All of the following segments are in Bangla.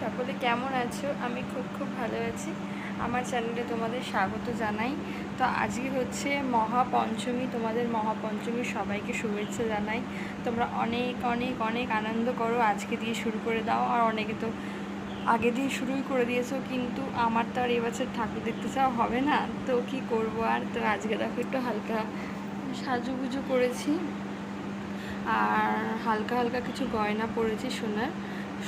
সকলে কেমন আছো? আমি খুব খুব ভালো আছি। আমার চ্যানেলে তোমাদের স্বাগত জানাই। তো আজকে হচ্ছে মহাপঞ্চমী, তোমাদের মহাপঞ্চমী সবাইকে শুভেচ্ছা জানাই। তোমরা অনেক অনেক অনেক আনন্দ করো আজকে দিয়ে শুরু করে দাও। আর অনেকে তো আগে দিয়ে শুরুই করে দিয়েছ, কিন্তু আমার তো আর এবছর ঠাকুর দেখতে চাওয়া হবে না। তো কি করব আর? তো আজকে দেখো একটু হালকা সাজুগুজু করেছি। আর হালকা হালকা কিছু গয়না পরেছি সোনার।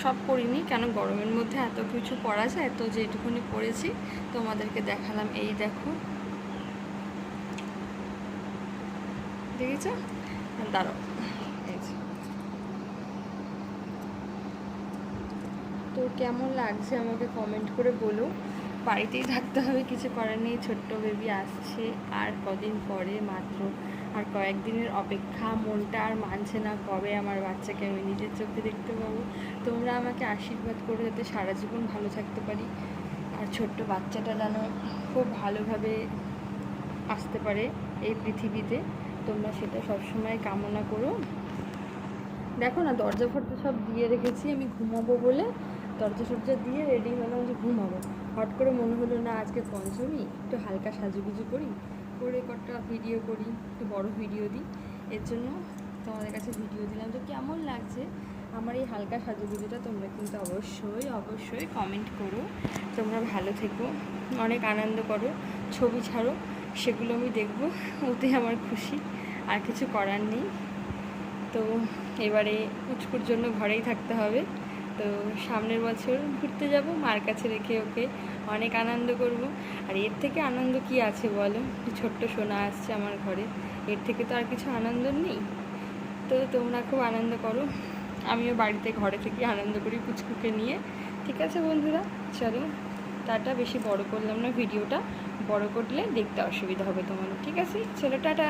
সব পড়িনি কেন গরমের মধ্যে এত কিছু পরা যায়? তো যেটুকুনি পড়েছি তোমাদেরকে দেখালাম। এই দেখো। দেখেছ? এই তো কেমন লাগছে আমাকে কমেন্ট করে বলো। বাড়িতেই থাকতে হবে, কিছু করার নেই। ছোট্ট বেবি আসছে আর কদিন পরে মাত্র আর কয়েকদিনের অপেক্ষা। মনটা আর মানছে না কবে আমার বাচ্চাকে আমি নিজের চোখে দেখতে পাবো। তোমরা আমাকে আশীর্বাদ করে যাতে সারা জীবন ভালো থাকতে পারি। আর ছোট্ট বাচ্চাটা যেন খুব ভালোভাবে আসতে পারে এই পৃথিবীতে। তোমরা সেটা সবসময় কামনা করো। দেখো না দরজা ফরজা সব দিয়ে রেখেছি, আমি ঘুমাবো বলে। দরজা সরজা দিয়ে রেডি হলাম যে ঘুমাবো হট করে মনে হলো না আজকে পঞ্চমী, একটু হালকা সাজুগুজু করি, করে কটা ভিডিও করি, একটু বড় ভিডিও দিই। এর জন্য তোমাদের কাছে ভিডিও দিলাম। তো কেমন লাগছে আমার এই হালকা সাজুগুজুটা তোমরা কিন্তু অবশ্যই অবশ্যই কমেন্ট করো। তোমরা ভালো থেকো, অনেক আনন্দ করো, ছবি ছাড়ো, সেগুলো আমি দেখব, ওতে আমার খুশি, আর কিছু করার নেই। তো এবারে পুচকুর জন্য ঘরেই থাকতে হবে। তো সামনের বছর ঘুরতে যাব, মার কাছে রেখে ওকে অনেক আনন্দ করব। আর এর থেকে আনন্দ কি আছে বলো? ছোট্ট সোনা আসছে আমার ঘরে, এর থেকে তো আর কিছু আনন্দ নেই। তো তোমরা খুব আনন্দ করো, আমিও বাড়িতে ঘরে থেকে আনন্দ করি পুচকুকে নিয়ে। ঠিক আছে বন্ধুরা, চলো, টাটা, বেশি বড় করলাম না ভিডিওটা, বড় করলে দেখতে অসুবিধা হবে তোমাদের, ঠিক আছে? চলো, টাটা!